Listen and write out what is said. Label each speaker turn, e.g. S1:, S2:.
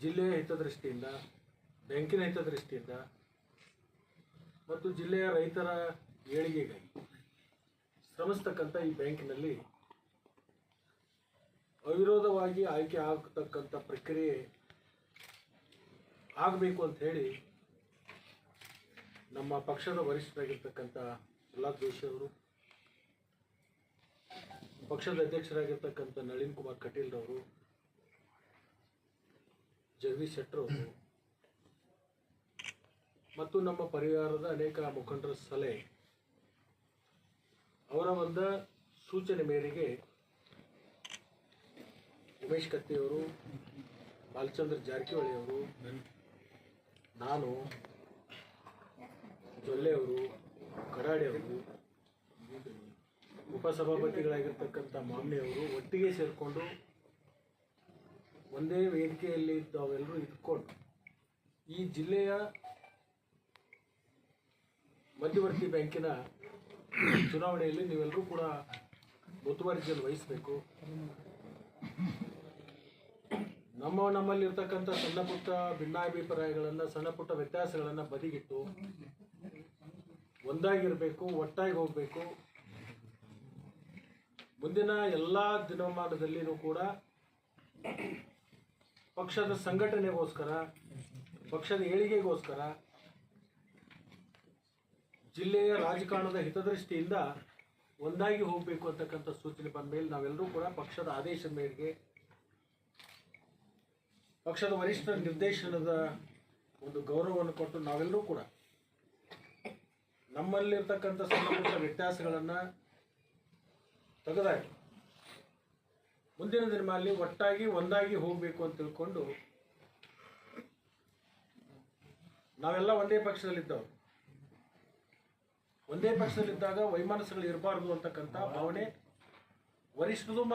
S1: ಜಿಲ್ಲೆಯ ಹಿತದೃಷ್ಟಿಯಿಂದ, ಬ್ಯಾಂಕಿನ ಹಿತದೃಷ್ಟಿಯಿಂದ ಮತ್ತು ಜಿಲ್ಲೆಯ ರೈತರ ಏಳಿಗೆಗಾಗಿ ಶ್ರಮಿಸ್ತಕ್ಕಂಥ ಈ ಬ್ಯಾಂಕಿನಲ್ಲಿ ಅವಿರೋಧವಾಗಿ ಆಯ್ಕೆ ಆಗತಕ್ಕಂಥ ಪ್ರಕ್ರಿಯೆ ಆಗಬೇಕು ಅಂತ ಹೇಳಿ ನಮ್ಮ ಪಕ್ಷದ ವರಿಷ್ಠರಾಗಿರ್ತಕ್ಕಂಥ ಪ್ರಹ್ಲಾದ್ ಜೋಶಿ ಅವರು, ಪಕ್ಷದ ಅಧ್ಯಕ್ಷರಾಗಿರ್ತಕ್ಕಂಥ ನಳಿನ್ ಕುಮಾರ್ ಕಟೀಲ್ ಶೆಟ್ಟರ್. ಅವರು ಮತ್ತು ನಮ್ಮ ಪರಿವಾರದ ಅನೇಕ ಮುಖಂಡರ ಸಲಹೆ. ಅವರ ಒಂದು ಸೂಚನೆ ಮೇರೆಗೆ ಉಮೇಶ್ ಕತ್ತಿಯವರು ಬಾಲಚಂದ್ರ ಜಾರಕಿಹೊಳಿ ಅವರು, ನಾನು ಜೊಲ್ಲೆಯವರು ಕಡಾಡಿ ಅವರು, ಉಪಸಭಾಪತಿಗಳಾಗಿರ್ತಕ್ಕಂಥ ಮಾಮ್ನಿಯವರು ಒಟ್ಟಿಗೆ ಸೇರಿಕೊಂಡು ಒಂದೇ ವೇದಿಕೆಯಲ್ಲಿ ತಾವೆಲ್ಲರೂ ಇದ್ಕೊಂಡು ಈ ಜಿಲ್ಲೆಯ ಮಧ್ಯವರ್ತಿ ಬ್ಯಾಂಕಿನ ಚುನಾವಣೆಯಲ್ಲಿ ನೀವೆಲ್ಲರೂ ಕೂಡ ಮುತುವರ್ಜಿಯನ್ನು ವಹಿಸಬೇಕು. ನಮ್ಮ ನಮ್ಮಲ್ಲಿರ್ತಕ್ಕಂಥ ಸಣ್ಣ ಪುಟ್ಟ ಭಿನ್ನಾಭಿಪ್ರಾಯಗಳನ್ನು, ಸಣ್ಣ ಪುಟ್ಟ ವ್ಯತ್ಯಾಸಗಳನ್ನು ಬದಿಗಿಟ್ಟು ಒಂದಾಗಿರಬೇಕು, ಒಟ್ಟಾಗಿ ಹೋಗಬೇಕು. ಮುಂದಿನ ಎಲ್ಲ ದಿನಮಾನದಲ್ಲಿಯೂ ಕೂಡ ಪಕ್ಷದ ಸಂಘಟನೆಗೋಸ್ಕರ, ಪಕ್ಷದ ಏಳಿಗೆಗೋಸ್ಕರ ಜಿಲ್ಲೆಯ ರಾಜಕಾರಣದ ಹಿತದೃಷ್ಟಿಯಿಂದ ಒಂದಾಗಿ ಹೋಗಬೇಕು ಅಂತಕ್ಕಂಥ ಸೂಚನೆ ಬಂದ ಮೇಲೆ ನಾವೆಲ್ಲರೂ ಕೂಡ ಪಕ್ಷದ ಆದೇಶದ ಮೇರೆಗೆ ಪಕ್ಷದ ವರಿಷ್ಠರ ನಿರ್ದೇಶನದ ಒಂದು ಗೌರವವನ್ನು ಕೊಟ್ಟು ನಾವೆಲ್ಲರೂ ಕೂಡ ನಮ್ಮಲ್ಲಿರ್ತಕ್ಕಂಥ ಸಣ್ಣ ಪುಟ್ಟ ವ್ಯತ್ಯಾಸಗಳನ್ನು ತೆಗೆದಾಕಿ ಮುಂದಿನ ದಿನಮಾನಲ್ಲಿ ಒಟ್ಟಾಗಿ ಒಂದಾಗಿ ಹೋಗಬೇಕು ಅಂತ ತಿಳ್ಕೊಂಡು ನಾವೆಲ್ಲ ಒಂದೇ ಪಕ್ಷದಲ್ಲಿದ್ದವು. ಒಂದೇ ಪಕ್ಷದಲ್ಲಿದ್ದಾಗ ವೈಮನಸ್ಸುಗಳು ಇರಬಾರ್ದು ಅಂತಕ್ಕಂಥ ಭಾವನೆ ವರಿಷ್ಠರು ಮತ್ತು